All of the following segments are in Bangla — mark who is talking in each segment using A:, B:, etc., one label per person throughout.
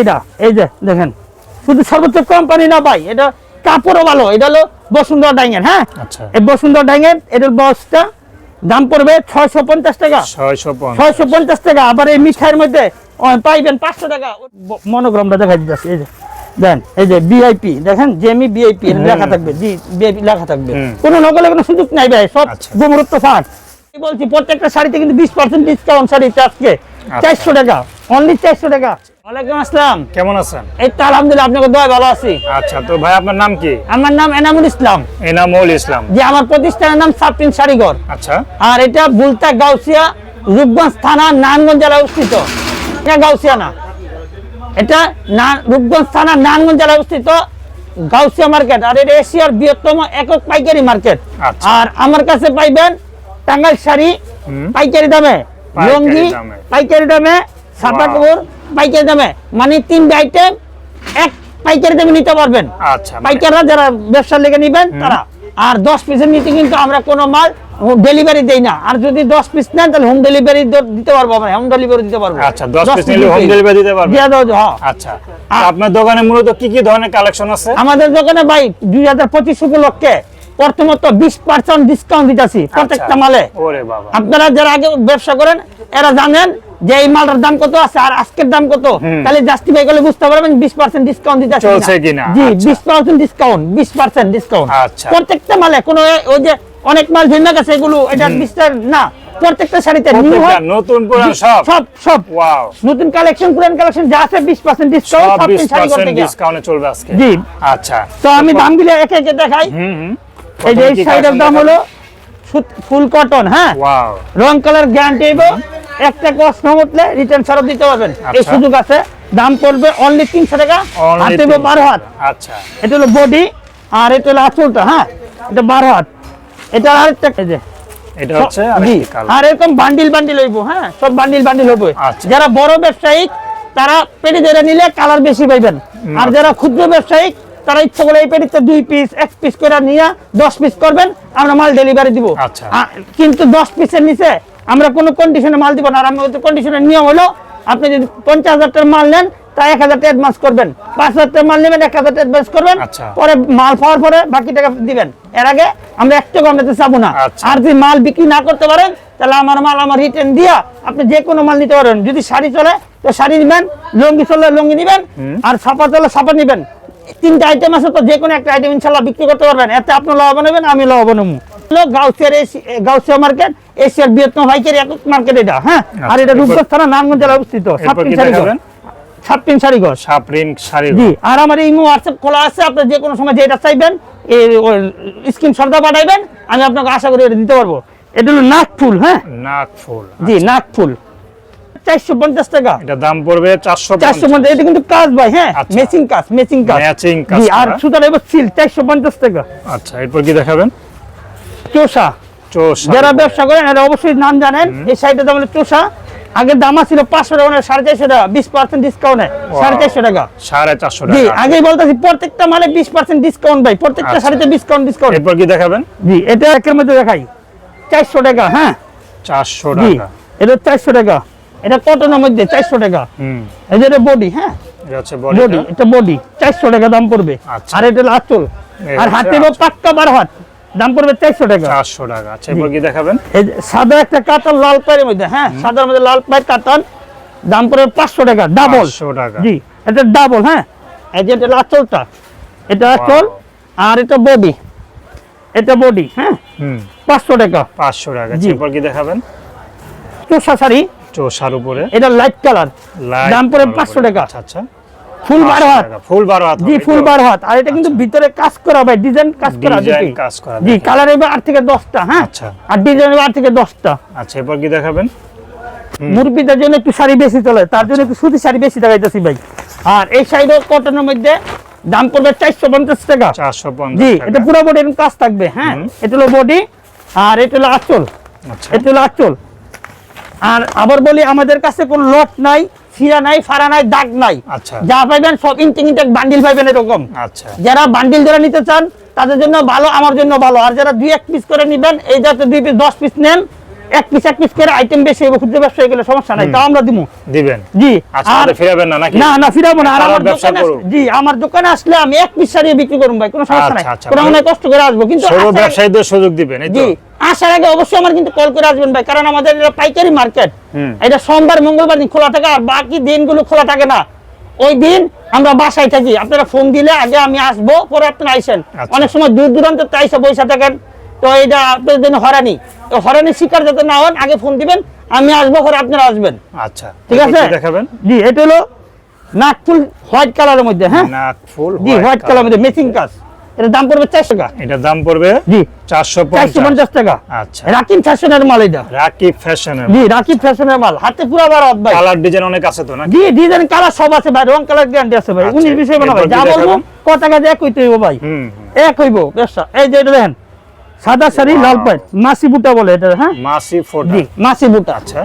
A: এটা এই যে দেখেন। শুধু সর্বোচ্চ কোম্পানি না ভাই এটা কাপড়ও ভালো এটা হলো বসুন্ধরা ডাইঙের হ্যাঁ?
B: আচ্ছা।
A: এই বসুন্ধরা ডাইঙের এটার বক্সটা দাম পড়বে ছয়শো পঞ্চাশ টাকা।
B: ছয়শো পঞ্চাশ।
A: টাকা আবার এই মিঠাইয়ের মধ্যে পাইবেন পাঁচশো টাকা। মনোগ্রামটা দেখা দিতেছে এই যে। দেন এই যে বিআইপি দেখেন জেমি বিআইপি লেখা থাকবে জি বিআইপি লেখা থাকবে। কোনো নকলে কোনো সুযোগ নাই ভাই সব
B: আচ্ছা।
A: গুমরত্ব ফাঁক বলছি প্রত্যেকটা শাড়িতে কিন্তু বিশ পার্সেন্ট ডিসকাউন্ট শাড়ি আজকে। চারশো টাকা। অনলি চারশো টাকা। ওয়ালাইকুম আসসালাম।
B: কেমন আছেন?
A: এই তো আলহামদুলিল্লাহ আপনাকে দয়া ভালো আছি।
B: আচ্ছা তো ভাই আপনার নাম কি?
A: আমার নাম এনামুল ইসলাম।
B: এনামুল ইসলাম।
A: যে আমার প্রতিষ্ঠানের নাম শাড়িঘর
B: আচ্ছা।
A: আর এটা বুলতা গাউসিয়া রূপগঞ্জ থানা নারায়ণগঞ্জ জেলায় অবস্থিত। এটা গাউসিয়া না। এটা রূপগঞ্জ থানা নারায়ণগঞ্জ জেলায় অবস্থিত গাউসিয়া মার্কেট। আর এটা এশিয়ার বৃহত্তম একক পাইকারি মার্কেট।
B: আচ্ছা।
A: আর আমার কাছে পাইবেন টাঙ্গাইল শাড়ি পাইকারি দামে। লুঙ্গি পাইকারি দামে
B: Wow.
A: কাপড় পাইকারি দামে মানে তিনটে আইটেম এক পাইকারি দামে নিতে পারবেন।
B: আচ্ছা মানে-
A: পাইকাররা যারা ব্যবসা লেগে নিবেন তারা। আর দশ পিসের নিচে কিন্তু আমরা কোনো মাল ডেলিভারি দেই না। আর যদি দশ পিস নেন তাহলে হোম ডেলিভারি দিতে পারব আমরা হোম ডেলিভারি দিতে পারব।
B: আচ্ছা, 10 piece নিলে home delivery দিতে পারবেন?
A: দিয়ে দাও, হ্যাঁ।
B: আচ্ছা আপনার দোকানে মূলত কি কি ধরনের কালেকশন আছে?
A: আমাদের দোকানে ভাই দুই হাজার পঁচিশ উপলক্ষে প্রথমত বিশ পার্সেন্ট ডিসকাউন্ট দিতেছি প্রত্যেকটা
B: আচ্ছা।
A: মালে আপনারা যারা আগে ব্যবসা করেন এরা জানেন যে এই মালটার দাম কত আছে আর আজকের দাম কত। তাহলে জাস্টিফাই করলে বুঝতে পারবেন বিশ পার্সেন্ট ডিসকাউন্ট দিতে
B: চলছে কিনা,
A: জি
B: আচ্ছা।
A: বিশ পার্সেন্ট ডিসকাউন্ট বিশ পার্সেন্ট ডিসকাউন্ট
B: আচ্ছা।
A: প্রত্যেকটা মালে কোনো ওই যে অনেক মাল ভিন্ন গেছে এগুলো এটা বিস্তার না। প্রত্যেকটা শাড়িতে নিউ
B: প্রত্যেকটা নতুন পুরান সব।
A: সব সব।
B: ওয়াও।
A: নতুন কালেকশন পুরান কালেকশন যা আছে বিশ পার্সেন্ট ডিসকাউন্ট
B: সব
A: শাড়ি করতে গিয়ে
B: ডিসকাউন্টে চলবে আজকে।
A: জি।
B: আচ্ছা।
A: তো আমি দামগুলো একে একে দেখাই।
B: হুম হুম।
A: এই যে এই শাড়িটার দাম হলো ফুল কটন হ্যাঁ রং কালার গ্যারান্টি হইব। একটা কষ্ট উঠলে রিটার্ন ফেরত দিতে পারবেন। এই
B: আচ্ছা।
A: সুযোগ আছে। দাম পড়বে অনলি তিনশো টাকা হাতে বারো হাত।
B: আচ্ছা।
A: এটা হলো বডি আর এটা হলো আঁচলটা হ্যাঁ? এটা বারো হাত। এটা আরেকটা যে। আর এরকম বান্ডিল বান্ডিল হইব হ্যাঁ? সব বান্ডিল বান্ডিল হইব
B: আচ্ছা।
A: যারা বড় ব্যবসায়ী তারা পেটি ধরে নিলে কালার বেশি পাইবেন। আর যারা ক্ষুদ্র ব্যবসায়ী তারা ইচ্ছা করে এই পেটিতে দুই পিস এক পিস করে নিয়ে দশ পিস করবেন আমরা মাল ডেলিভারি দিব।
B: আচ্ছা।
A: কিন্তু দশ পিসের নিচে আমরা কোনো কন্ডিশনে মাল দিব না। আর আমাদের কন্ডিশনের নিয়ম হলো আপনি যদি পঞ্চাশ হাজার টাকার মাল নেন তা এক হাজার টাকা অ্যাডভান্স করবেন। পাঁচ হাজার টাকার মাল নেবেন এক হাজার টাকা অ্যাডভান্স করবেন।
B: আচ্ছা।
A: পরে মাল পাওয়ার পরে বাকি টাকা দিবেন। এর আগে আমরা একটু কমাতে চাবো না।
B: আচ্ছা।
A: আর যদি মাল বিক্রি না করতে পারেন তাহলে আমার মাল আমার রিটার্ন দিয়া আপনি যে কোনো মাল নিতে পারেন। যদি শাড়ি চলে তো শাড়ি নিবেন লুঙ্গি চলে লুঙ্গি নিবেন। আর ছাপা চলে ছাপা নিবেন। তিনটা আইটেম আছে তো যে কোনো একটা আইটেম ইনশাল্লাহ বিক্রি করতে পারবেন। এতে আপনি লাভবান হবেন আমি লাভবান হব। গাউসিয়ার গাউসিয়া মার্কেট এশিয়ার বৃহত্তম পাইকারি একক মার্কেট এটা হ্যাঁ? আর এটা রূপগঞ্জ থানা নারায়ণগঞ্জ জেলায় অবস্থিত ছাপ্পিন ছাপ্পিন জি আর আমার ইমো হোয়াটসঅ্যাপ খোলা আছে আপনি যে কোনো সময় যেটা চাইবেন পাঠাইবেন আমি আপনাকে আশা করি এটা দিতে পারব। এটা হলো নাক ফুল হ্যাঁ?
B: নাক ফুল
A: জি নাক ফুল চারশো পঞ্চাশ টাকা।
B: এটা দাম পড়বে চারশো
A: চারশো পঞ্চাশ এটা কিন্তু কাজ ভাই হ্যাঁ
B: আচ্ছা।
A: মেচিং কাজ মেচিং কাজ।
B: Matching কাজ
A: আর সুতার এবার সিল চারশো পঞ্চাশ টাকা।
B: আচ্ছা এরপর কি দেখাবেন?
A: চোষা।
B: চোষ।
A: যারা ব্যবসা করেন এরা অবশ্যই নাম জানেন এই সাইডের দাম হলো চোষা। আগের দাম ছিল পাঁচশো টাকা মানে সাড়ে চারশো টাকা বিশ পার্সেন্ট ডিসকাউন্টে সাড়ে চারশো টাকা।
B: সাড়ে চারশো
A: জি আগেই বলতেছি প্রত্যেকটা মানে বিশ পার্সেন্ট ডিসকাউন্ট ভাই প্রত্যেকটা
B: আচ্ছা।
A: শাড়িতে ডিসকাউন্ট ডিসকাউন্ট
B: এরপর কি দেখাবেন?
A: জি এটা একের মধ্যে দেখাই। চারশো টাকা হ্যাঁ।
B: চারশো টাকা।
A: এটা চারশো টাকা। এটা কটনের মধ্যে চারশো টাকা। এই যে এটা বডি হ্যাঁ? বডি এটা বডি চারশো টাকা দাম পড়বে।
B: আচ্ছা।
A: আর এটা আর হাতে পাক্কা বারো হাত। দাম পড়বে চারশো টাকা।
B: চারশো টাকা। আচ্ছা এরপর কি দেখাবেন?
A: সাদা একটা কাতান লাল পায়ের মধ্যে হ্যাঁ? সাদার মধ্যে লাল পায়ের কাতান। দাম পড়বে পাঁচশো টাকা ডাবল
B: টাকা।
A: জি এটা ডাবল হ্যাঁ? এই যে এটা আঁচলটা। এটা আঁচল আর এটা বডি এটা বডি হ্যাঁ? পাঁচশো টাকা।
B: পাঁচশো টাকা।
A: জি।
B: এরপর কি দেখাবেন?
A: চোষা শাড়ি।
B: উপরে।
A: এটা লাইট কালার দাম পড়ে
B: কালার
A: পাঁচশো
B: উপরে।
A: টাকা।
B: আচ্ছা। আচ্ছা
A: ফুল বারো
B: 500
A: হাত।
B: ফুল বারো হাত
A: জি ফুল? বারো হাত। আর এটা কিন্তু ভিতরে কাজ করা ভাই ডিজাইন কাজ করা
B: ডিজাইন কাজ করা
A: জি কালার এবার থেকে দশটা হ্যাঁ?
B: আচ্ছা।
A: আর ডিজাইন আট থেকে দশটা।
B: আচ্ছা এরপর কি দেখাবেন?
A: মুরব্বীদের জন্য একটু শাড়ি বেশি চলে তার জন্য একটু সুতি শাড়ি বেশি দেখাইতেছি ভাই। আর এই শাড়িও কটনের মধ্যে দাম পড়বে চারশো পঞ্চাশ টাকা।
B: চারশো
A: জি এটা পুরো বডি কাজ থাকবে হ্যাঁ। এটা হলো বডি আর এটা হলো আঁচল।
B: আচ্ছা।
A: এটা হলো আঁচল। আর আবার বলি আমাদের কাছে কোন লট নাই ছিঁড়া নাই ফাড়া নাই দাগ নাই।
B: আচ্ছা।
A: যা পাইবেন সব ইনটেক ইনটেক বান্ডিল পাইবেন এরকম।
B: আচ্ছা।
A: যারা বান্ডিল যারা নিতে চান তাদের জন্য ভালো আমার জন্য ভালো। আর যারা দুই এক পিস করে নিবেন এই যাতে দুই পিস দশ পিস নেন এক পিস এক পিস করে আইটেম বেশি হবে ব্যবসায়ী গেলে সমস্যা নাই তাও আমরা দিব
B: দিবেন।
A: জি
B: আচ্ছা
A: আর
B: ফিরাবেন না নাকি?
A: না না ফিরাবো না। আর আমার দোকানে জি আমার দোকানে আসলে আমি এক পিস সারিয়ে বিক্রি ভাই কোনো সমস্যা নাই।
B: আচ্ছা, আচ্ছা,
A: কোনো অনেক কষ্ট করে আসব কিন্তু
B: ব্যবসায়ীদের সুযোগ দিবেন এই তো।
A: জি আসার আগে অবশ্যই আমার কিন্তু কল করে আসবেন ভাই কারণ আমাদের এটা পাইকারি মার্কেট এটা সোমবার মঙ্গলবার দিন খোলা থাকে আর বাকি দিনগুলো খোলা থাকে না। ওই দিন আমরা বাসায় থাকি। আপনারা ফোন দিলে আগে আমি আসব পরে আপনারা আইসেন। অনেক সময় দূর দূরান্ত আইসা বসে থাকেন। তো এটা আপনাদের জন্য হরানি তো হরানি শিকার যাতে না হন আগে ফোন দিবেন আমি আসব পরে আপনারা আসবেন।
B: আচ্ছা
A: ঠিক আছে?
B: দেখাবেন।
A: জি এটা হলো নাকফুল হোয়াইট কালারের মধ্যে হ্যাঁ?
B: নাক ফুল
A: জি হোয়াইট কালারের মধ্যে মেসিং কাজ। এটার দাম পড়বে চারশো টাকা।
B: এটার দাম পড়বে
A: জি
B: চারশো
A: পঞ্চাশ। টাকা।
B: আচ্ছা।
A: রাকিব ফ্যাশনের মাল এটা
B: রাকিব ফ্যাশনের
A: জি রাকিব ফ্যাশনের মাল। হাতে পুরো বারাত ভাই।
B: কালার ডিজাইন অনেক আছে তো নাকি?
A: জি ডিজাইন কালার সব আছে ভাই। রং কালার গ্যারান্টি আছে ভাই।
B: আচ্ছা,
A: উনিশ বিষয় বানা ভাই যা বলব কত টাকা দিয়ে এক হইতে হইব ভাই?
B: হুম
A: এক হইব ব্যবসা এই যে এটা দেখেন সাদা শাড়ি লাল প্যান্ট মাসি বুটা বলে এটা হ্যাঁ?
B: মাসি ফোটা।
A: জি মাসি বুটা।
B: আচ্ছা।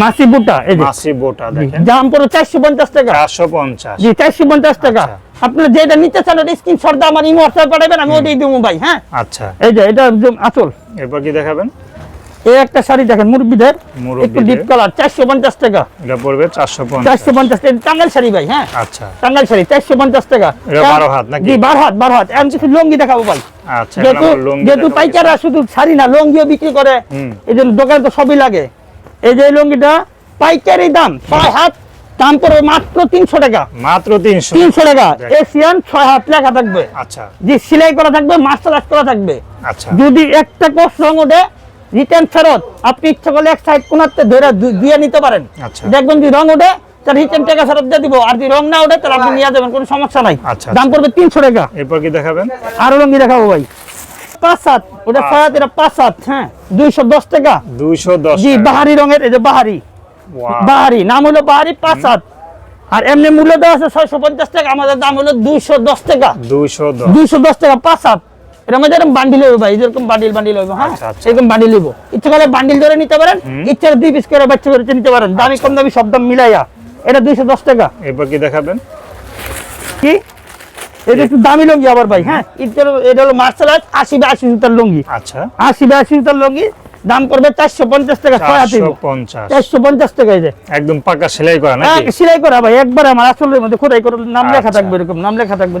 A: মাসি বুটা এই
B: মাসি বুটা দেখেন।
A: দাম পড়ো চারশো পঞ্চাশ টাকা।
B: চারশো পঞ্চাশ।
A: জি চারশো পঞ্চাশ টাকা।
B: আপনি
A: আপনারা যেটা নিতে চান ওটা স্ক্রিনশট দিয়ে আমার ইমো হোয়াটসঅ্যাপ পাঠাবেন আমি ওটাই দেবো ভাই হ্যাঁ?
B: আচ্ছা।
A: এই যে এটা আসল।
B: এরপর কি দেখাবেন?
A: এই একটা শাড়ি দেখেন মুরব্বীদের একটু ডিপ কালার চারশো পঞ্চাশ টাকা।
B: এটা পড়বে চারশো
A: চারশো
B: পঞ্চাশ
A: টাকা টাঙ্গাইল শাড়ি ভাই হ্যাঁ?
B: আচ্ছা।
A: টাঙ্গাইল শাড়ি চারশো পঞ্চাশ টাকা।
B: এটা বারো হাত নাকি?
A: বারো হাত বারো হাত। কিছু লঙ্গি দেখাবো ভাই।
B: আচ্ছা
A: যেহেতু যেহেতু পাইকাররা শুধু শাড়ি না লঙ্গিও বিক্রি করে। এই জন্য দোকানে তো সবই লাগে। এই যে লঙ্গিটা পাইকারি দাম ছয় হাত দাম পড়বে মাত্র তিনশো টাকা।
B: মাত্র তিনশো।
A: তিনশো টাকা। এশিয়ান ছয় হাত লেখা থাকবে।
B: আচ্ছা।
A: যে সেলাই করা থাকবে মাস্টার করা থাকবে।
B: আচ্ছা।
A: যদি একটা কোর্স রং ওঠে রিটার্ন ফেরত। আপনি ইচ্ছা করলে এক সাইড কোনাতে ধরে দিয়ে নিতে পারেন।
B: আচ্ছা।
A: দেখবেন যদি রং ওঠে তাহলে রিটার্ন টাকা ফেরত দিয়ে দিব। আর যদি রং না ওঠে তাহলে আপনি নিয়ে যাবেন কোনো সমস্যা নাই।
B: আচ্ছা,
A: দাম পড়বে তিনশো টাকা।
B: এরপর কি দেখাবেন?
A: আরও রঙি দেখাবো ভাই। পাঁচ সাত ওটা এটা পাঁচ সাত হ্যাঁ। দুইশো দশ টাকা।
B: দুইশো দশ
A: জি বাহারি রঙের এই যে বাহারি। বাহারি নাম হলো বাহারি পাঁচ সাত আর এমনি মূল্য দেওয়া আছে ছয়শো পঞ্চাশ টাকা আমাদের দাম হলো দুইশো দশ টাকা।
B: দুইশো দশ।
A: দুইশো দশ টাকা পাঁচ সাত এর মধ্যে এরকম বান্ডিল হইব ভাই এরকম বান্ডিল বান্ডিল হইব হ্যাঁ?
B: আচ্ছা, আচ্ছা।
A: এরকম বান্ডিল ইচ্ছা করলে বান্ডিল ধরে নিতে পারেন ইচ্ছা দুই পিস করে বাচ্চা করে নিতে পারেন। দামি কম দামি সব দাম মিলাইয়া। এটা দুইশো দশ টাকা।
B: কি দেখাবেন?
A: কি? এটা একটু দামি লুঙ্গি আবার ভাই হ্যাঁ? এটা হলো- মার্শাল আর্ট আশি বা আশি সুতার লুঙ্গি।
B: আচ্ছা।
A: আশি বা আশি সুতার লুঙ্গি দাম পড়বে চারশো পঞ্চাশ টাকা ছয় হাতে
B: চারশো পঞ্চাশ।
A: টাকা এই যে।
B: একদম পাকা সেলাই করা
A: হ্যাঁ, সেলাই করা ভাই একবার আমার আসলের মধ্যে খোদাই করে নাম লেখা
B: আচ্ছা।
A: থাকবে এরকম নাম লেখা থাকবে।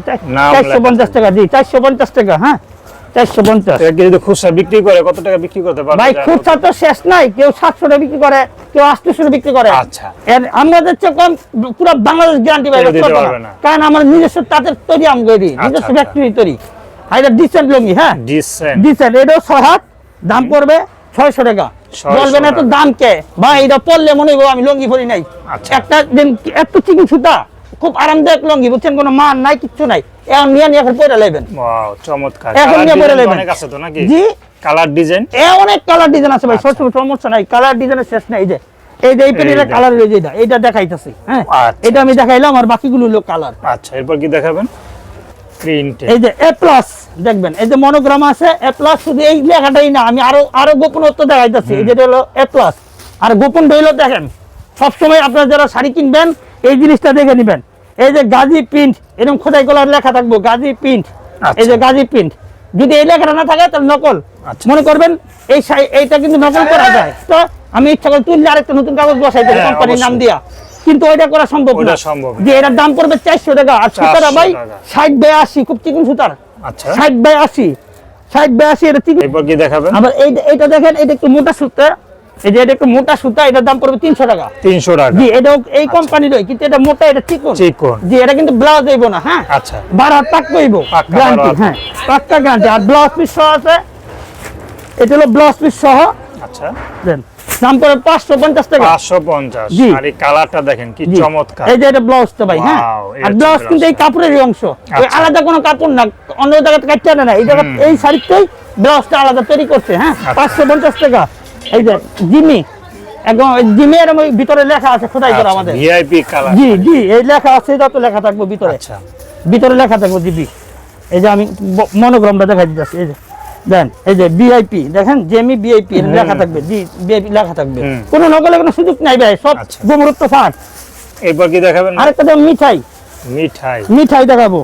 A: চারশো পঞ্চাশ টাকা জি চারশো পঞ্চাশ টাকা হ্যাঁ? চারশো পঞ্চাশ।
B: যদি খুচরা বিক্রি করে কত টাকা বিক্রি করতে পারবে
A: ভাই খুচরা তো শেষ নাই কেউ সাতশো টাকা বিক্রি করে কেউ বিক্রি করে।
B: আচ্ছা।
A: এর আমাদের চেয়ে কম পুরো বাংলাদেশ গ্যারান্টি। কারণ আমার নিজস্ব তাদের তৈরি আম তৈরি
B: আচ্ছা,
A: নিজস্ব
B: আচ্ছা।
A: ফ্যাক্টরি তৈরি। আর এটা ডিসেন্ট লুঙ্গি হ্যাঁ?
B: ডিসেন্ট
A: ডিসেন্ট এটাও হাত দাম পড়বে ছয়শো টাকা।
B: 600
A: বলবেন এত দাম কে? ভাই এটা পড়লে মনে হইব আমি লুঙ্গি পরি নাই।
B: আচ্ছা।
A: একটা দিন এত চিকন সুতা খুব আরামদায়ক লুঙ্গি বুঝছেন? কোনো মান নাই কিচ্ছু নাই। এখন নিয়ে নিয়ে এখন পরে
B: ওয়াও চমৎকার।
A: এখন নিয়ে পরে নেবেন।
B: অনেক আছে তো নাকি?
A: জি।
B: Colour design?
A: এ অনেক কালার ডিজাইন আছে ভাই
B: আচ্ছা।
A: সমস্যা নাই। কালার ডিজাইনের শেষ নাই যে। এই যে এই কালার রয়েছে এটা। এটা দেখাইতেছি হ্যাঁ?
B: আচ্ছা,
A: এটা আমি দেখাইলাম আর বাকিগুলো হলো কালার।
B: আচ্ছা এরপর কি দেখাবেন?
A: এই যে এ প্লাস দেখবেন। এই যে মনোগ্রাম আছে এ প্লাস শুধু এই লেখাটাই না আমি আরও আরও গোপনত্ব দেখাইতেছি। যেটা হলো এ প্লাস আর গোপন রইল দেখেন সবসময় আপনারা যারা শাড়ি কিনবেন এই জিনিসটা দেখে নেবেন। এই যে গাজী প্রিন্ট এরকম খোদাই কলার লেখা থাকব গাজী প্রিন্ট
B: আচ্ছা।
A: এই যে গাজী প্রিন্ট যদি এই লেখাটা না থাকে তাহলে নকল।
B: আচ্ছা।
A: মনে করবেন এই এইটা কিন্তু নকল করা যায়। তো আমি ইচ্ছা করে তুললে আরেকটা নতুন কাগজ বসাই দেবো
B: হ্যাঁ,
A: কোম্পানির নাম দিয়া। কিন্তু ওইটা করা সম্ভব না।
B: সম্ভব
A: যে এটার দাম পড়বে চারশো টাকা আর সুতারা ভাই। ষাট বাই আশি খুব চিকন সুতার।
B: আচ্ছা।
A: ষাট বাই আশি। ষাট বাই আশি এটা চিকন।
B: এরপর কি দেখাবেন?
A: আবার এই এটা দেখেন এটা একটু মোটা সুতা এই যে এটা একটু মোটা সুতা এটার দাম পড়বে তিনশো টাকা।
B: তিনশো টাকা।
A: জি এটা এই কোম্পানির কিন্তু এটা মোটা এটা চিকন।
B: চিকন।
A: জি এটা কিন্তু ব্লাউজ দেব না হ্যাঁ?
B: আচ্ছা।
A: বারো পাক কইব গ্যারান্টি হ্যাঁ পাক্কা গ্যারান্টি আর ব্লাউজ পিস সহ আছে এটা হলো ব্লাউজ পিস সহ।
B: আচ্ছা।
A: দেন দাম পড়বে পাঁচশো পঞ্চাশ টাকা।
B: পাঁচশো পঞ্চাশ।
A: জি।
B: আর এই কালারটা দেখেন কি চমৎকার।
A: এই যে এটা ব্লাউজটা ভাই হ্যাঁ? আর ব্লাউজ কিন্তু এই। কাপড়েরই অংশ।
B: আচ্ছা।
A: আলাদা কোনো কাপড় না অন্য জায়গাতে কাটতে না। এই জায়গা এই শাড়িটাই ব্লাউজটা আলাদা তৈরি করছে হ্যাঁ?
B: আচ্ছা।
A: পাঁচশো পঞ্চাশ টাকা। এই যে জিমি একদম ওই জিমি এর ভিতরে লেখা আছে খোদাই করা আমাদের।
B: ভিআইপি কালার
A: জি জি এই লেখা আছে এটা তো লেখা থাকবে ভিতরে।
B: আচ্ছা।
A: ভিতরে লেখা থাকবে জিবি। এই যে আমি মনোগ্রামটা দেখাই দিচ্ছি এই যে। দেন এই যে দেখেন জেমি লেখা থাকবে জি লেখা থাকবে। কোনো নকলে কোনো সুযোগ নাই ভাই সব
B: আচ্ছা।
A: গোমরত্ব ফাঁক।
B: এরপর কি দেখাবেন?
A: আরেকটা দেন মিঠাই।
B: মিঠাই।
A: মিঠাই দেখাবো।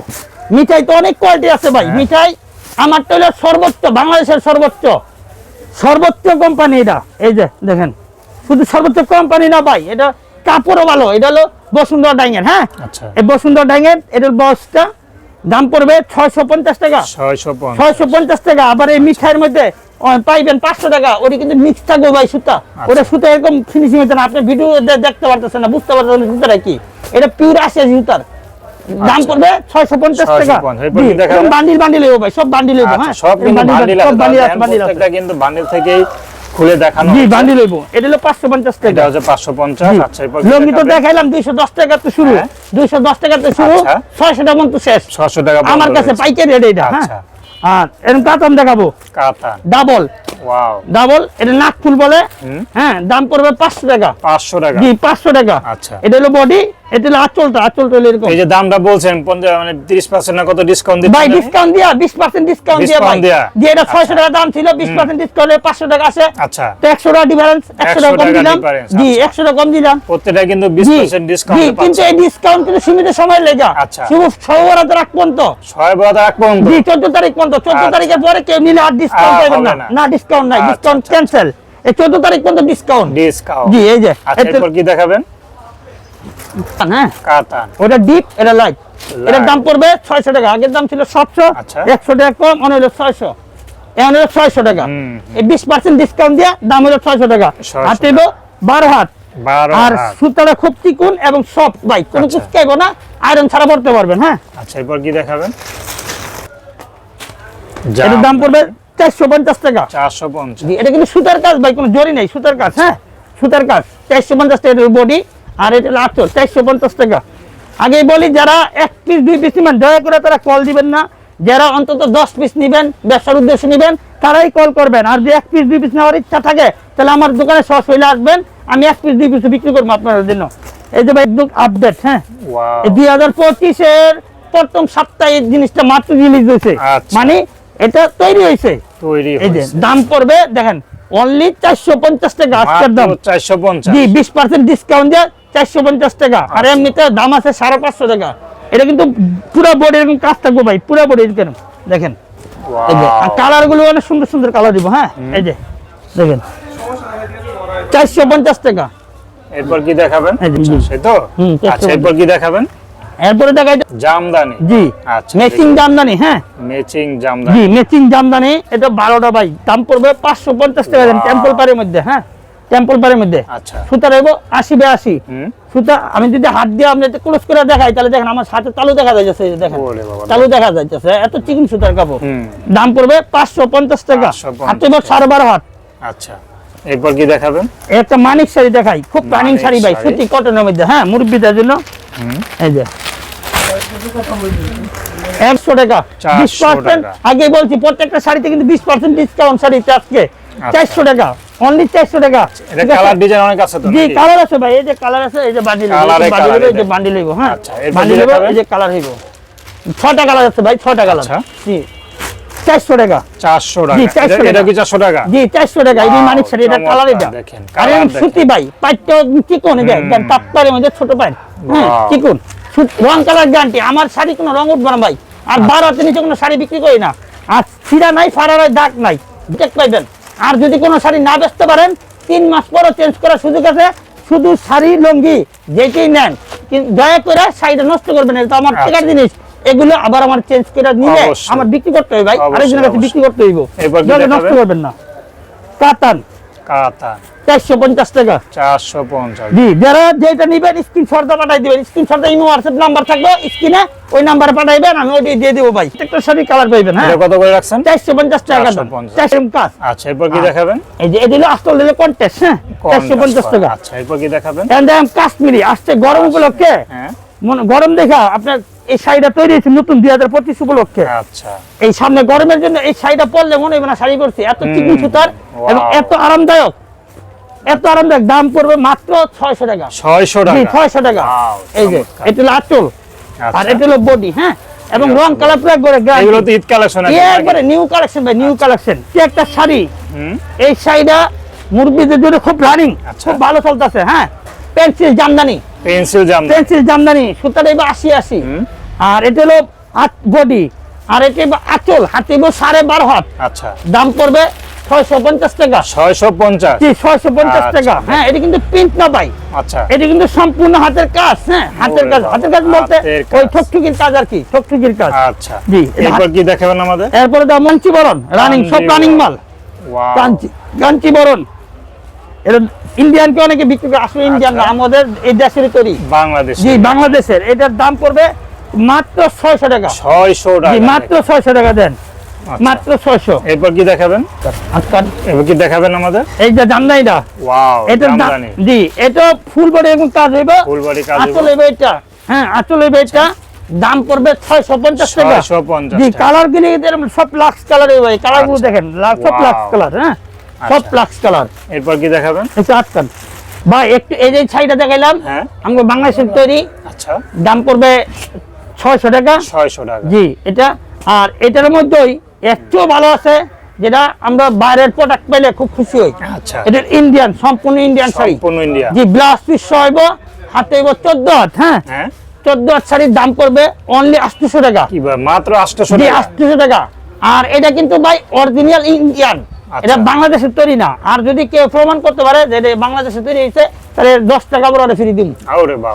A: মিঠাই তো অনেক কোয়ালিটি আছে ভাই
B: হ্যাঁ।
A: মিঠাই আমারটা হলো সর্বোচ্চ বাংলাদেশের সর্বোচ্চ। সর্বোচ্চ কোম্পানি এটা। এই যে দেখেন। শুধু সর্বোচ্চ কোম্পানি না ভাই এটা কাপড়ও ভালো। এটা হলো বসুন্ধরা ডাইঙের হ্যাঁ?
B: আচ্ছা।
A: এই বসুন্ধরা ডাইঙের এটার বক্সটা দাম পড়বে ছয়শো পঞ্চাশ টাকা।
B: ছয়শো পঞ্চাশ।
A: টাকা। আবার এই মিঠাইয়ের মধ্যে পাইবেন পাঁচশো টাকা। ওটা কিন্তু মিক্স থাকবে ভাই সুতা। ওটা সুতা এরকম ফিনিশিং হচ্ছে না। আপনি ভিডিও দেখতে পারতেছেন না বুঝতে পারতেছেন সুতাটা কি। এটা পিওর আসে সুতার। দাম
B: আচ্ছা।
A: পড়বে পঞ্চাশ টাকা।
B: 650 এরপর কি দেখাবেন?
A: বান্ডিল বান্ডিল ভাই সব বান্ডিল
B: আচ্ছা,
A: হ্যাঁ?
B: সব বান্ডিল
A: সব বান্ডিল আছে বান্ডিল
B: প্রত্যেকটা কিন্তু বান্ডিল থেকেই খুলে দেখানো
A: জি বান্ডিল হইব এটা হলো পাঁচশো পঞ্চাশ
B: এটা
A: টাকা।
B: হচ্ছে পাঁচশো পঞ্চাশ
A: জি।
B: আচ্ছা
A: লঙ্গি তো দেখাইলাম দুইশো দশ টাকা তো শুরু।
B: হ্যাঁ।
A: দুইশো দশ টাকা তো শুরু
B: আচ্ছা।
A: ছয়শো টাকা পর্যন্ত শেষ।
B: ছশো টাকা
A: আমার কাছে পাইকারি রেট এটা হ্যাঁ?
B: আচ্ছা।
A: আর এরকম কাতান দেখাবো।
B: কাতান।
A: ডাবল।
B: ওয়াও।
A: ডাবল এটা নাক ফুল বলে। হ্যাঁ দাম পড়বে পাঁচশো টাকা।
B: পাঁচশো টাকা।
A: জি পাঁচশো টাকা।
B: আচ্ছা।
A: এটা হলো বডি এটা আঁচলটা আঁচলটা এরকম।
B: এই যে দামটা বলছেন মানে তিরিশ পার্সেন্ট না কত ডিসকাউন্ট
A: ভাই ডিসকাউন্ট দিয়া বিশ পার্সেন্ট ডিসকাউন্ট দিয়া ভাই। যে এটা ছয়শো টাকা দাম ছিল বিশ পার্সেন্ট ডিসকাউন্ট পাঁচশো টাকা আছে
B: আচ্ছা।
A: তো একশো টাকা ডিফারেন্স একশো টাকা কম দিলাম। জি
B: আচ্ছা।
A: একশো টাকা কম দিলাম।
B: প্রত্যেকটা কিন্তু বিশ
A: জি
B: পার্সেন্ট
A: জি কিন্তু এই ডিসকাউন্ট কিন্তু সীমিত সময় লেগা।
B: আচ্ছা।
A: শুধু ছয় রাত রাখ পর্যন্ত।
B: ছয় বাদ এক পর্যন্ত।
A: জি চোদ্দ তারিখ পর্যন্ত। চোদ্দ
B: আচ্ছা।
A: তারিখের পরে কেউ নিলে আর ডিসকাউন্ট পাবেন না।
B: না।
A: ডিসকাউন্ট নাই।
B: আচ্ছা,
A: ডিসকাউন্ট
B: আচ্ছা,
A: ক্যান্সেল এই চোদ্দ তারিখ পর্যন্ত ডিসকাউন্ট
B: ডিসকাউন্ট
A: জি এই যে।
B: আচ্ছা এরপর কি দেখাবেন?
A: হ্যাঁ?
B: কাতান
A: ওটা ডিপ এটা লাইট এটার দাম পড়বে ছয়শো টাকা আগের দাম ছিল সাতশো। একশো টাকা কম হলো ছয়শো। এখন হলো ছয়শো টাকা। এই বিশ পার্সেন্ট ডিসকাউন্ট দিয়ে দাম হলো ছয়শো টাকা। আর দেবো বারো হাত। আর সুতাটা খুব চিকুন এবং সফট ভাই কোনো
B: আচ্ছা।
A: কুচকাইব না আয়রন ছাড়া পড়তে পারবেন হ্যাঁ?
B: আচ্ছা এরপর কি দেখাবেন?
A: এটার দাম পড়বে চারশো পঞ্চাশ টাকা।
B: চারশো পঞ্চাশ।
A: এটা কিন্তু সুতার কাজ ভাই কোনো জরি নেই সুতার কাজ হ্যাঁ? সুতার কাজ চারশো পঞ্চাশ টাকা বডি আর এটা হলো আটশো চারশো পঞ্চাশ টাকা। আগে বলি যারা এক পিস দুই পিস নেবেন দয়া করে তারা কল দিবেন না। যারা অন্তত দশ পিস নেবেন ব্যবসার উদ্দেশ্যে নেবেন তারাই কল করবেন। আর যদি এক পিস দুই পিস নেওয়ার ইচ্ছা থাকে তাহলে আমার দোকানে সরাসরি আসবেন। আমি এক পিস দুই পিস বিক্রি করব আপনাদের জন্য। এই যে ভাই একদম আপডেট হ্যাঁ? দুই হাজার পঁচিশের প্রথম সপ্তাহে এই জিনিসটা মাত্র রিলিজ হয়েছে।
B: আচ্ছা।
A: মানে এটা তৈরি যে
B: হয়েছে।
A: দাম পড়বে দেখেন অনলি চারশো পঞ্চাশ টাকা আজকের দাম।
B: চারশো পঞ্চাশ।
A: জি বিশ পার্সেন্ট ডিসকাউন্ট দিয়ে চারশো পঞ্চাশ টাকা। আর
B: আচ্ছা।
A: এমনিতে দাম আছে সাড়ে পাঁচশো টাকা। এটা কিন্তু পুরো বডি এরকম কাজ থাকব ভাই পুরো বডি কেন দেখেন। আর কালারগুলো অনেক সুন্দর সুন্দর কালার দিব হ্যাঁ? এই যে দেখেন। চারশো পঞ্চাশ টাকা।
B: এরপর কি দেখাবেন? তো? আচ্ছা এরপর কি দেখাবেন?
A: এরপরে দেখাই
B: জামদানি।
A: জি
B: আচ্ছা
A: মেচিং জামদানি হ্যাঁ?
B: ম্যাচিং জামদানি।
A: জি মেচিং জামদানি এটা বারোটা ভাই। দাম পড়বে পাঁচশো পঞ্চাশ টাকা টেম্পল পাড়ের মধ্যে হ্যাঁ? টেম্পল পাড়ের মধ্যে।
B: আচ্ছা।
A: সুতা রইব আশি বে আশি। সুতা আমি যদি হাত দিয়ে আপনি ক্লোজ করে দেখাই তাহলে দেখেন আমার সাথে তালু দেখা এই দেখেন। তালু দেখা যাইতেছে এত চিকন সুতার কাপড়। দাম পড়বে পাঁচশো পঞ্চাশ টাকা।
B: 550
A: হাতে সাড়ে বারো হাত।
B: আচ্ছা এরপর কি দেখাবেন?
A: একটা মানিক শাড়ি দেখাই খুব রানিং শাড়ি ভাই। সুতি কটনের মধ্যে হ্যাঁ মুরব্বীদের জন্য। এই যে। একশো টাকা বিশ পার্সেন্ট আগে বলছি প্রত্যেকটা শাড়িতে কিন্তু বিশ পার্সেন্ট ডিসকাউন্ট শাড়ি আজকে।
B: আচ্ছা।
A: চারশো টাকা অনলি চারশো?
B: কালার ডিজাইন অনেক আছে
A: জি কালার আছে ভাই এই যে কালার আছে এই যে বান্ডিল
B: কালারে
A: বান্ডিল
B: কালার
A: এই যে বান্ডিল হইব হ্যাঁ।
B: আচ্ছা,
A: বান্ডিল হইব এই যে কালার হইব। ছটা কালার আছে ভাই ছটা কালার
B: আচ্ছা।
A: জি। চারশো টাকা।
B: চারশো টাকা। এটা- এটা কি চারশো টাকা?
A: জি চারশো টাকা। এই মানিক শাড়ি এটা কালার এটা।
B: দেখেন,
A: আরে
B: colour
A: আমি
B: দেখেন।
A: সুতি ভাই পাইটটা চিকন এটা
B: হুম।
A: তাপ্পারের মধ্যে ছোট পাইন হ্যাঁ চিকন। রং কালার গ্যারান্টি আমার শাড়ি কোনো রং উঠবে না ভাই। আর বারো হাতে নিচে কোনো শাড়ি বিক্রি করি না। আর ছিঁড়া নাই ফাড়া নাই দাগ নাই। দেখ পাইবেন আর যদি কোনো শাড়ি না বেচতে পারেন তিন মাস পরও চেঞ্জ করার সুযোগ আছে। শুধু শাড়ি লঙ্গি যেটাই নেন। কিন্তু দয়া করে শাড়িটা নষ্ট করবেন এটা তো আমার
B: আচ্ছা।
A: টেকার জিনিস। এগুলো আবার আমার চেঞ্জ করে নিলে আমার বিক্রি করতে হবে ভাই। আরেকজনের কাছে বিক্রি করতে হইব। করে নষ্ট করবেন না। কাতান।
B: কাতান।
A: চারশো পঞ্চাশ টাকা।
B: চারশো পঞ্চাশ।
A: জি যারা যেটা নিবেন স্ক্রিন শটটা পাঠাই দিবেন। স্ক্রিন শটটা ইমো হোয়াটসঅ্যাপ নাম্বার থাকবে। স্ক্রিনে ওই নাম্বারে পাঠাইবেন আমি ওইটাই দিয়ে দেবো ভাই। একটা শাড়ি কালার পাইবেন হ্যাঁ?
B: কত করে রাখছেন?
A: চারশো পঞ্চাশ টাকা
B: 450
A: চারশো কাজ
B: আচ্ছা এরপর কি
A: আচ্ছা।
B: দেখাবেন?
A: এই যে এদিকে আসল দিলে কন্টেস্ট হ্যাঁ? চারশো পঞ্চাশ টাকা।
B: আচ্ছা এরপর কি দেখাবেন?
A: কাশ্মীরি আসছে গরম উপলক্ষে।
B: হ্যাঁ।
A: গরম দেখা আপনার এই শাড়িটা তৈরি হয়েছে নতুন দুই হাজার পঁচিশ উপলক্ষে।
B: আচ্ছা।
A: এই সামনে গরমের জন্য এই শাড়িটা পরলে মনে হবে না শাড়ি পরছি। এত চিকন সুতার এবং এত আরামদায়ক। এত আরামদায়ক। দাম পড়বে মাত্র ছয়শো টাকা।
B: ছয়শো টাকা।
A: ছয়শো টাকা। এই যে এটা হলো আঁচল।
B: আচ্ছা।
A: আর এটা হলো বডি হ্যাঁ? এবং রং কালার একবারে
B: এগুলো তো ঈদ কালেকশন
A: একবারে নিউ কালেকশন ভাই নিউ কালেকশন কি একটা শাড়ি?
B: হুম।
A: এই শাড়িটা মুরব্বীদের জন্য খুব রানিং
B: আচ্ছা।
A: খুব ভালো চলতেছে হ্যাঁ? পেন্সিল জামদানি।
B: পেন্সিল জাম
A: পেন্সিল জামদানি সুতাটা এবার আশি আশি। আর এটা হলো বডি। আর এটা এবার আঁচল হাতে সাড়ে বারো হাত।
B: আচ্ছা।
A: দাম পড়বে ছয়শো পঞ্চাশ টাকা।
B: ছয়শো পঞ্চাশ।
A: ছয়শো পঞ্চাশ
B: আচ্ছা।
A: টাকা হ্যাঁ এটা কিন্তু প্রিন্ট না ভাই।
B: আচ্ছা।
A: এটা কিন্তু সম্পূর্ণ হাতের কাজ হ্যাঁ হাতের কাজ। হাতের কাজ বলতে ওই
B: কাজ।
A: কাজ আর কি ঠকঠকির কাজ।
B: আচ্ছা।
A: জি,
B: এরপর কি দেখাবেন আমাদের?
A: এরপরে দাও মঞ্চিবরণ রানিং সব রানিং মাল।
B: ওয়াও
A: কাঞ্চি কাঞ্চিবরণ। এটা ইন্ডিয়ানকে অনেকে বিক্রি করে আসলে ইন্ডিয়ান না
B: আচ্ছা।
A: আমাদের এই দেশের তৈরি।
B: বাংলাদেশ
A: জি বাংলাদেশের। এটার দাম পড়বে মাত্র ছয়শো টাকা।
B: ছয়শো টাকা।
A: মাত্র ছয়শো টাকা দেন।
B: আচ্ছা।
A: মাত্র ছয়শো।
B: এরপর কি দেখাবেন?
A: আজকাল
B: এবার কি দেখাবেন আমাদের?
A: এই যে জামদানিটা। এটার জি এটা ফুল বডি এবং কাজ হইব।
B: ফুল বডি কাজ
A: এটা। হ্যাঁ আচল হইব এটা। দাম পড়বে ছয়শো পঞ্চাশ টাকা। জি কালার গুলি সব লাক্স কালার কালারগুলো
B: আচ্ছা।
A: দেখেন সব লাক্স কালার হ্যাঁ। সব
B: আচ্ছা।
A: কালার
B: এরপর কি দেখাবেন?
A: একটু আজকাল বা একটু এই যে ছাইটা দেখাইলাম
B: হ্যাঁ।
A: বাংলাদেশের তৈরি।
B: আচ্ছা।
A: দাম পড়বে ছয়শো টাকা।
B: ছয়শো টাকা।
A: জি এটা। আর এটার মধ্যেই একটু ভালো আছে যেটা আমরা বাইরের প্রোডাক্ট পেলে খুব খুশি হই।
B: আচ্ছা।
A: এটা ইন্ডিয়ান সম্পূর্ণ ইন্ডিয়ান শাড়ি।
B: সম্পূর্ণ ইন্ডিয়া
A: জি ব্লাউজ পিস হইব হাতে হইব চোদ্দ হাত হ্যাঁ?
B: হ্যাঁ।
A: চোদ্দ হাত শাড়ির দাম পড়বে অনলি আটশোশো টাকা।
B: কি মাত্র আটশোশো
A: আটশোশো টাকা? আর এটা কিন্তু ভাই অরিজিনাল ইন্ডিয়ান। এটা বাংলাদেশের তৈরি না। আর যদি কেউ প্রমাণ করতে পারে যে এটা বাংলাদেশের তৈরি হয়েছে তাহলে দশ টাকা বড় ফ্রি দিন।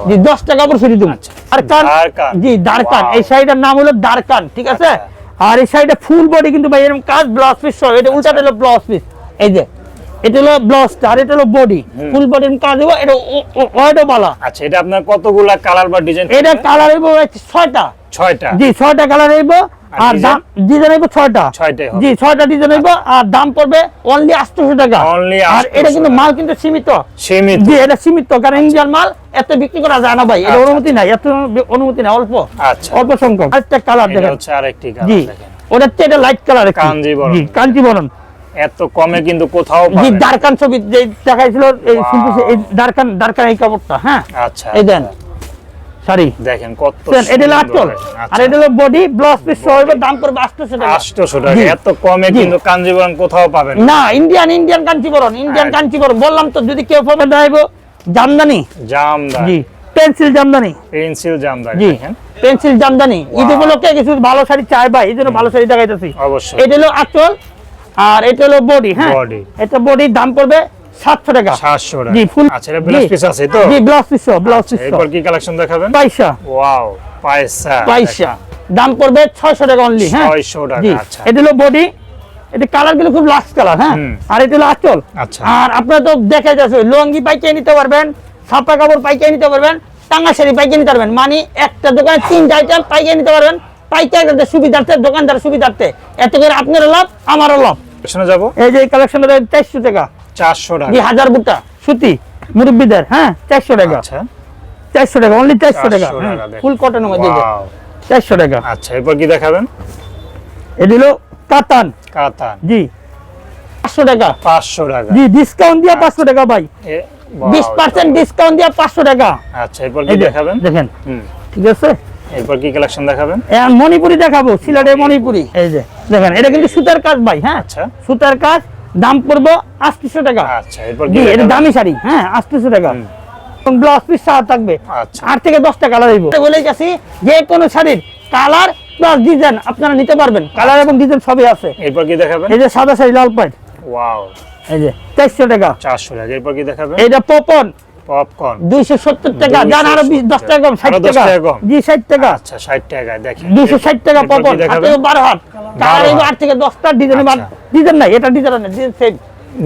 A: জি দশ টাকা করে ফ্রি দিন।
B: আচ্ছা।
A: দারকান। জি দারকান. এই শাড়িটার নাম হলো দারকান ঠিক আছে?
B: আচ্ছা।
A: আর এই শাড়িটা ফুল বডি কিন্তু ভাই এরকম কাজ ব্লাউজ পিস সহ। এটা উল্টাটা হলো ব্লাউজ পিস এই যে এটা হলো ব্লাউজটা আর এটা হলো বডি ফুল বডি কাজ হইব এটা ওয়াইডও বালা।
B: আচ্ছা এটা আপনার কতগুলা কালার বা ডিজাইন
A: এটা কালার হইব ছয়টা।
B: ছয়টা।
A: জি ছয়টা কালার হইব। আর দাম ডিজাইন হইব ছয়টা। জি ছয়টা ডিজাইন হইব আর দাম পড়বে অনলি আটশোশো টাকা। আর এটা কিন্তু মাল কিন্তু সীমিত।
B: সীমিত।
A: জি এটা সীমিত কারণ ইন্ডিয়ান মাল এত বিক্রি করা যায় না ভাই এটা
B: আচ্ছা।
A: অনুমতি নাই এত অনুমতি নাই অল্প।
B: আচ্ছা।
A: অল্প সংখ্যক। আরেকটা কালার দেখেন।
B: হচ্ছে আরেকটি কালার
A: জি ওটা এটা লাইট কালার
B: কাঞ্জিবরম।
A: জি কাঞ্জিবরম
B: এত কমে কিন্তু কোথাও
A: জি দারকান ছবি যে দেখাইছিল এই এই দারকান দারকান এই কাপড়টা হ্যাঁ?
B: আচ্ছা
A: এই দেন। শাড়ি
B: দেখেন কত
A: এটা হলো
B: সুন্দর
A: আর
B: আচ্ছা।
A: এটা হলো বডি ব্লাউজ পিস সহ দাম পড়বে আটশোশো টাকা।
B: 800 টাকা। এত কমে কিন্তু কাঞ্জিবরম কোথাও পাবেন না।
A: ইন্ডিয়ান ইন্ডিয়ান ইন্ডিয়ান
B: আচ্ছা।
A: বললাম তো যদি কেউ পাবে জামদানি।
B: জামদানি।
A: জি। পেন্সিল জামদানি।
B: পেন্সিল জামদানি দেখেন।
A: পেন্সিল জামদানি। ঈদ উপলক্ষে কিছু ভালো শাড়ি চাই ভাই এই জন্য ভালো শাড়ি দেখাইতেছি।
B: অবশ্যই।
A: এটা হলো আঁচল আর এটা হলো বডি হ্যাঁ। এটা বডির দাম পড়বে সাতশো টাকা।
B: 700 টাকা।
A: জি ফুল
B: আচ্ছা এটা ব্লাউজ পিস আছে তো?
A: জি ব্লাউজ পিস ব্লাউজ পিস
B: এরপর কি কালেকশন দেখাবেন?
A: পয়সা
B: ওয়াও পয়সা
A: পয়সা দাম পড়বে ছয়শো টাকা অনলি হ্যাঁ?
B: 600 টাকা, আচ্ছা।
A: এটা হলো বডি এটা কালারগুলো খুব লাস্ট কালার হ্যাঁ? আর এটা হলো আঁচল।
B: আচ্ছা।
A: আর আপনারা তো দেখা যাচ্ছে লুঙ্গি পাইকে নিতে পারবেন ছাপা কাপড় পাইকে নিতে পারবেন টাঙ্গা শাড়ি পাইকে নিতে পারবেন মানে একটা দোকানে তিনটা আইটেম পাইকে নিতে পারবেন পাইকারদের সুবিধার্থে দোকানদার সুবিধার্থে। এত করে আপনারও লাভ আমারও লাভ।
B: শুনে যাব?
A: এই যে কালেকশনটা চারশো টাকা।
B: 400 টাকা।
A: জি হাজার বুটা সুতি মুরব্বীদের হ্যাঁ? চারশো টাকা।
B: আচ্ছা।
A: চারশো টাকা অনলি
B: 400
A: টাকা
B: টাকা দেখেন।
A: ফুল কটনের মধ্যে
B: Wow,
A: চারশো টাকা।
B: আচ্ছা এরপর কি দেখাবেন?
A: এটি হলো কাতান।
B: কাতান।
A: জি। পাঁচশো টাকা।
B: 500 টাকা।
A: জি ডিসকাউন্ট দিয়ে পাঁচশো টাকা ভাই।
B: এ- wow,
A: বিশ পার্সেন্ট ডিসকাউন্ট দিয়ে পাঁচশো টাকা।
B: আচ্ছা এরপর কি দেখাবেন?
A: দেখেন।
B: হুম।
A: ঠিক আছে?
B: এরপর কি কালেকশন দেখাবেন?
A: এখন মণিপুরি দেখাবো মণিপুরি। এই যে দেখেন এটা কিন্তু সুতার কাজ ভাই হ্যাঁ?
B: আচ্ছা।
A: সুতার কাজ দাম পড়ব আটশো টাকা।
B: আচ্ছা এরপর কি
A: এটা দামি শাড়ি হ্যাঁ আটশো টাকা। ব্লাউজ পিস থাকবে।
B: আচ্ছা।
A: আট থেকে দশটা কালার দিব। বলে গেছি যে কোনো শাড়ির কালার প্লাস ডিজাইন আপনারা নিতে পারবেন। কালার এবং ডিজাইন সবই আছে।
B: এরপর কি দেখাবেন?
A: এই যে সাদা শাড়ি লাল পাইট
B: ওয়াও
A: এই যে চারশো টাকা।
B: 400 টাকা এরপর কি দেখাবেন?
A: এইটা পপন
B: পপকর্ন।
A: টাকা যান আরও বিশ টাকা কম ষাট
B: আরও 10
A: টাকা।
B: টাকা
A: জি ষাট টাকা।
B: আচ্ছা 60 টাকা দেখেন।
A: দুইশো ষাট টাকা
B: এরপর কি
A: পপন
B: দেখাবেন?
A: হাতে বারো হাত। কালার
B: বারো
A: এইগুলো থেকে দশটা ডিজাইন
B: আচ্ছা।
A: ডিজাইন নাই এটা ডিজাইন না ডিজাইন সেম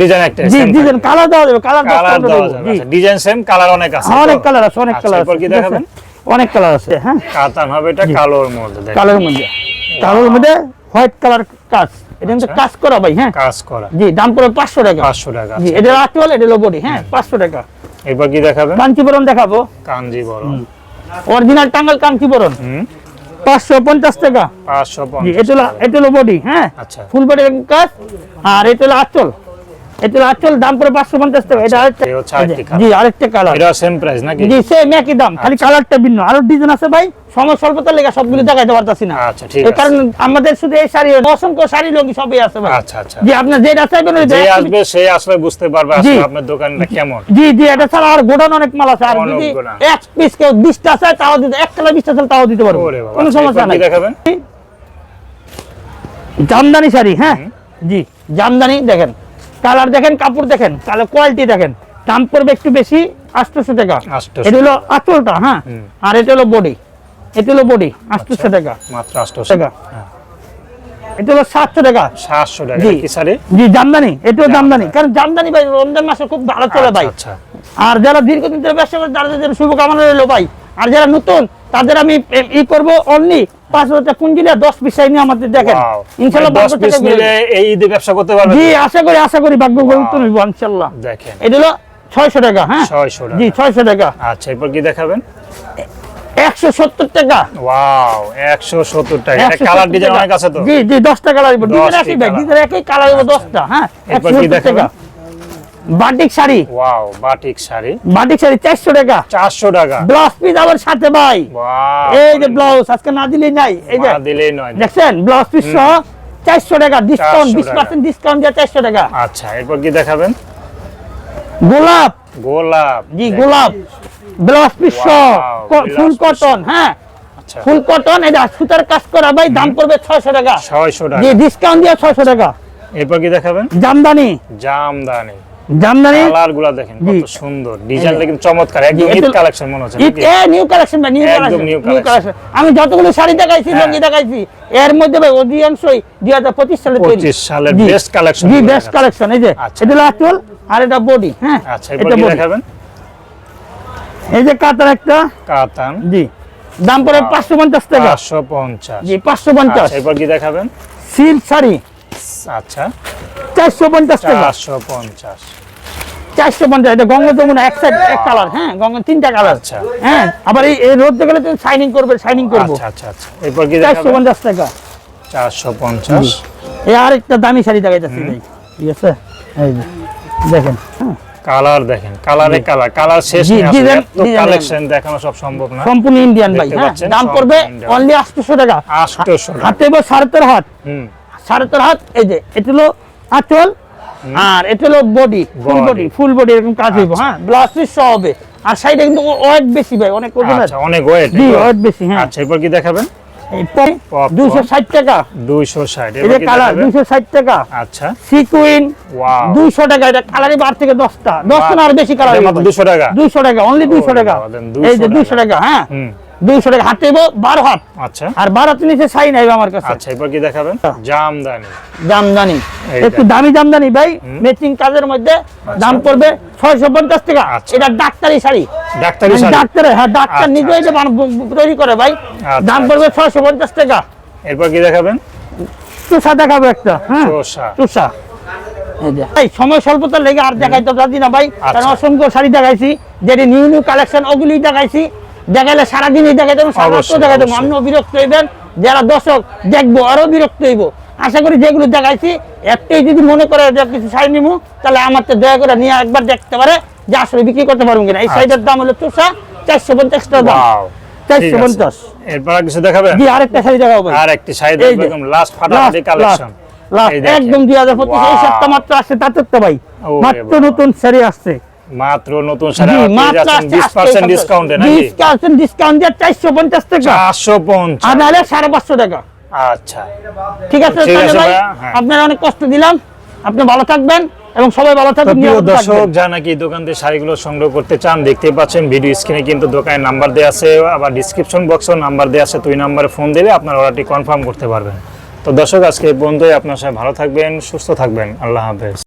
B: ডিজাইন একটা
A: জি ডিজাইন কালার দেওয়া যাবে কালার
B: কালার দেওয়া যাবে। আচ্ছা ডিজাইন সেম কালার অনেক আছে
A: হ্যাঁ, অনেক কালার আছে অনেক
B: আচ্ছা,
A: কালার
B: এরপর কি দেখাবেন?
A: অনেক কালার আছে হ্যাঁ।
B: কাতান হবে এটা কালোর মধ্যে
A: কালোর মধ্যে। হোয়াইট কালার কাজ। এটা কিন্তু
B: আচ্ছা।
A: কাজ করা ভাই হ্যাঁ।
B: কাজ করা।
A: জি দাম পড়বে পাঁচশো টাকা।
B: 500 টাকা
A: জি
B: আচ্ছা।
A: এটা বডি হ্যাঁ। পাঁচশো টাকা।
B: এরপর কি দেখাবেন?
A: কাঞ্চিবরণ দেখাবো।
B: কাঞ্জিবরণ
A: অরিজিনাল টাঙ্গাল কাঞ্চিবরণ। পাঁচশো পঞ্চাশ টাকা। পাঁচশো
B: 550
A: এটা হলো এটা হলো বডি হ্যাঁ?
B: আচ্ছা।
A: ফুল বডি কাজ। আর এটা হলো আচল। এটা দাম পঞ্চাশ টাকা। এটা। জি আরেকটা কালার
B: এটা সেম প্রাইস নাকি?
A: জি সেম একই দাম খালি কালারটা ভিন্ন। আরও ডিজাইন আছে ভাই সময় স্বল্পতার লেগে সবগুলো দেখাইতে পারতাছি না।
B: আচ্ছা, ঠিক আছে।
A: কারণ আমাদের শুধু এই শাড়ি অসংখ্য শাড়ি লঙ্গি সবই আছে ভাই।
B: আচ্ছা আচ্ছা।
A: জি আপনার যেটা চাইবেন ওই
B: যে আসবে সে আসলে বুঝতে পারবে আসলে আপনার দোকানটা কেমন।
A: জি জি এটা ছাড়া আর গোডাউন অনেক মাল আছে। আর যদি এক পিস কেউ বিশটা চায় তাও দিতে এক কালার বিশটা চায় তাও দিতে পারব। কোনো
B: আচ্ছা,
A: সমস্যা নাই।
B: দেখাবেন?
A: জামদানি শাড়ি হ্যাঁ? জি জামদানি দেখেন। কালার দেখেন কাপড় দেখেন কালার কোয়ালিটি দেখেন। দাম পড়বে একটু বেশি আটশোশো টাকা।
B: 800
A: এটা হলো আঁচলটা হ্যাঁ? আর এটা হলো বডি এটা হলো বডি আটশোশো টাকা।
B: মাত্র আটশো
A: টাকা। এটা হলো সাতশো টাকা।
B: সাতশো টাকা
A: জি। জি জামদানি। এটাও জামদানি। কারণ জামদানি ভাই রমজান মাসে খুব ভালো চলে ভাই।
B: আচ্ছা
A: আর যারা দীর্ঘদিন ধরে ব্যবসা করে জন্য শুভকামনা রইল ভাই। আর যারা নতুন তাদের আমি ই করব অনলি পাঁচ হাজার টাকা পুঁজি নিয়ে দশ পিস নিয়ে আমাদের দেখেন। ইনশাল্লাহ
B: মানে দশ পিস নিলে এই ঈদে ব্যবসা করতে পারবে
A: জি আশা করি আশা করি ভাগ্য নিব ইনশাল্লাহ।
B: দেখেন।
A: এটা হলো ছয়শো টাকা হ্যাঁ?
B: ছয়শো টাকা।
A: জি ছয়শো টাকা।
B: আচ্ছা এরপর কি দেখাবেন?
A: একশো সত্তর টাকা।
B: ওয়াও একশো সত্তর টাকা। কালার ডিজাইন অনেক আছে তো?
A: জি জি দশটা কালার দিব। ডিজাইন একই ভাই ডিজাইন একই কালার দিব দশটা হ্যাঁ? একশো সত্তর টাকা? Batik sari.
B: Wow batik sari.
A: Batik sari চারশো টাকা।
B: চারশো টাকা।
A: ব্লাউজ পিস আবার সাথে ভাই।
B: ওয়াও
A: এই যে ব্লাউজ আজকে না দিলেই নাই। এই যে
B: দিলেই নয়।
A: দেখছেন? ব্লাউজ পিস সহ চারশো টাকা ডিসকাউন্ট
B: 400
A: বিশ
B: টাকা।
A: পার্সেন্ট ডিসকাউন্ট দিয়ে চারশো টাকা।
B: আচ্ছা এরপর কি দেখাবেন?
A: গোলাপ।
B: গোলাপ।
A: জি গোলাপ। ব্লাউজ পিস সহ। ফুল কটন হ্যাঁ?
B: আচ্ছা।
A: ফুল কটন এটা সুতার কাজ করা ভাই দাম পড়বে ছয়শো টাকা।
B: ছয়শো টাকা।
A: জি ডিসকাউন্ট দিয়ে ছয়শো টাকা।
B: এরপর কি দেখাবেন?
A: জামদানি।
B: জামদানি।
A: জামদানি?
B: কালার দেখেন কত সুন্দর। ডিজাইনটা কিন্তু চমৎকার একদম
A: জি,
B: কালেকশন মনে হচ্ছে
A: এ নিউ কালেকশন ভাই নিউ কালেকশন নিউ কালেকশন আমি যতগুলো শাড়ি দেখাইছি
B: হ্যাঁ।
A: লঙ্গি দেখাইছি এর মধ্যে ভাই অধিকাংশই দুই হাজার পঁচিশ সালে তৈরি।
B: 25 সালের
A: জি।
B: best
A: জি বেস্ট কালেকশন এই যে
B: আচ্ছা।
A: এটা আর এটা বডি হ্যাঁ
B: আচ্ছা
A: এটা
B: কি দেখাবেন?
A: এই যে কাতার একটা।
B: কাতান।
A: জি দাম পড়ে পাঁচশো পঞ্চাশ টাকা।
B: পাঁচশো পঞ্চাশ।
A: জি পাঁচশো পঞ্চাশ।
B: আচ্ছা এরপর কি দেখাবেন?
A: সিল্ক শাড়ি।
B: আচ্ছা।
A: চারশো পঞ্চাশ টাকা।
B: চারশো পঞ্চাশ।
A: চারশো পঞ্চাশ এটা গঙ্গা যমুনা এক সাইড এক কালার হ্যাঁ গঙ্গা তিনটা কালার
B: আচ্ছা।
A: হ্যাঁ আবার এই এই রোদ গেলে তুমি শাইনিং করবে শাইনিং করব।
B: আচ্ছা আচ্ছা আচ্ছা। এরপর কি
A: চারশো পঞ্চাশ টাকা।
B: চারশো পঞ্চাশ।
A: এই আরেকটা দামি শাড়ি দেখাইতেছি ভাই ঠিক আছে? এই দেখেন হ্যাঁ।
B: কালার দেখেন কালারে কালার কালার শেষ
A: জি,
B: নেই আসলে।
A: design-
B: এত
A: design
B: কালেকশন দেখানো সব সম্ভব না।
A: সম্পূর্ণ ইন্ডিয়ান ভাই হ্যাঁ দাম
B: Indian।
A: অনলি আটশোশো টাকা।
B: আটশোশো টাকা।
A: হাতে এবার সাড়ে হাত
B: হুম।
A: সাড়ে তেরো হাত এই যে এটা হলো আঁচল আর এটা হলো body full body full body এরকম কাজ হইব হ্যাঁ? ব্লাউজ পিস সহ হবে। আর সাইডে কিন্তু ওয়েট বেশি ভাই অনেক ওজনের
B: আচ্ছা অনেক ওয়েট
A: জি ওয়েট বেশি হ্যাঁ।
B: আচ্ছা এরপর কি দেখাবেন?
A: দুইশো ষাট টাকা।
B: দুইশো ষাট
A: কালার দুইশো ষাট টাকা।
B: আচ্ছা।
A: সিকুইন দুইশো টাকা এটা কালারই বার থেকে দশটা। দশটা আর বেশি কালার
B: দুশো টাকা।
A: দুইশো টাকা অনলি দুইশো টাকা। এই যে দুইশো টাকা হ্যাঁ?
B: হুম
A: দুইশো টাকা হাতে দেবো বারো হাত।
B: আচ্ছা।
A: আর বারো হাতের নিচে সাই নাই আমার কাছে।
B: আচ্ছা এরপর কি দেখাবেন? জামদানি।
A: জামদানি। একটু দামি জামদানি ভাই ম্যাচিং কাজের মধ্যে দাম পড়বে ছয়শো পঞ্চাশ টাকা।
B: আচ্ছা।
A: এটা ডাক্তারি শাড়ি।
B: ডাক্তারি শাড়ি।
A: ডাক্তারে হ্যাঁ ডাক্তার
B: আচ্ছা,
A: নিজে এটা তৈরি করে ভাই
B: আচ্ছা,
A: দাম
B: আচ্ছা।
A: পড়বে ছয়শো পঞ্চাশ টাকা।
B: এরপর কি দেখাবেন?
A: চুষা দেখাবো একটা হ্যাঁ।
B: চোষা।
A: চুষা। ভাই সময় স্বল্পতা লেগে আর দেখাইতে পারছি না ভাই কারণ
B: আচ্ছা।
A: অসংখ্য শাড়ি দেখাইছি যেটি নিউ নিউ কালেকশন ওগুলি দেখাইছি। দেখাইলে সারাদিনই দেখাইতে সারাত্র
B: অবশ্যই,
A: দেখাইতে
B: অবশ্যই।
A: আমিও বিরক্ত হইবেন যারা দর্শক দেখব আরও বিরক্ত হইব। আশা করি যেগুলো দেখাইছি একটাই যদি মনে করে যে কিছু শাড়ি নিবো তাহলে আমার তো দয়া করে নিয়ে একবার দেখতে পারে যে আসলে বিক্রি করতে পারব কিনা। এই শাড়িটার দাম হলো চুষা চারশো পঞ্চাশ টাকা দাম। চারশো পঞ্চাশ।
B: এরপর কিছু দেখাবেন
A: জি আরেকটা শাড়ি দেখাবো ভাই।
B: শাড়ি
A: এই
B: দেখব
A: যে।
B: একদম লাস্ট ফাটাফাটি কালেকশন
A: দুই হাজার পঁচিশ এই সপ্তাহ মাত্র আসছে তাতে ভাই মাত্র নতুন শাড়ি আসছে।
B: মাত্র নতুন শাড়ি
A: জি,
B: আপনি
A: মাত্র
B: যাচ্ছেন
A: আসছে,
B: বিশ
A: আসছে।
B: পার্সেন্ট
A: এই
B: ডিসকাউন্টে নাকি?
A: 20% ডিসকাউন্ট দিয়ে চারশো পঞ্চাশ টাকা।
B: চারশো
A: আর নাহলে সাড়ে পাঁচশো টাকা।
B: আচ্ছা।
A: ঠিক আছে তাহলে ভাই। আপনারা অনেক কষ্ট দিলাম। আপনি ভালো থাকবেন এবং সবাই ভালো থাকবেন
B: দর্শক
A: থাকবেন।
B: নাকি দোকান থেকে শাড়িগুলো সংগ্রহ করতে চান দেখতে পাচ্ছেন ভিডিও স্ক্রিনে কিন্তু দোকানের নাম্বার দেওয়া আছে আবার ডিসক্রিপশন বক্সেও নাম্বার দেওয়া আছে তুই নাম্বারে ফোন দিলে আপনার অর্ডারটি কনফার্ম করতে পারবেন। তো দর্শক আজকে এই পর্যন্তই। আপনার সাথে ভালো থাকবেন সুস্থ থাকবেন। আল্লাহ হাফেজ।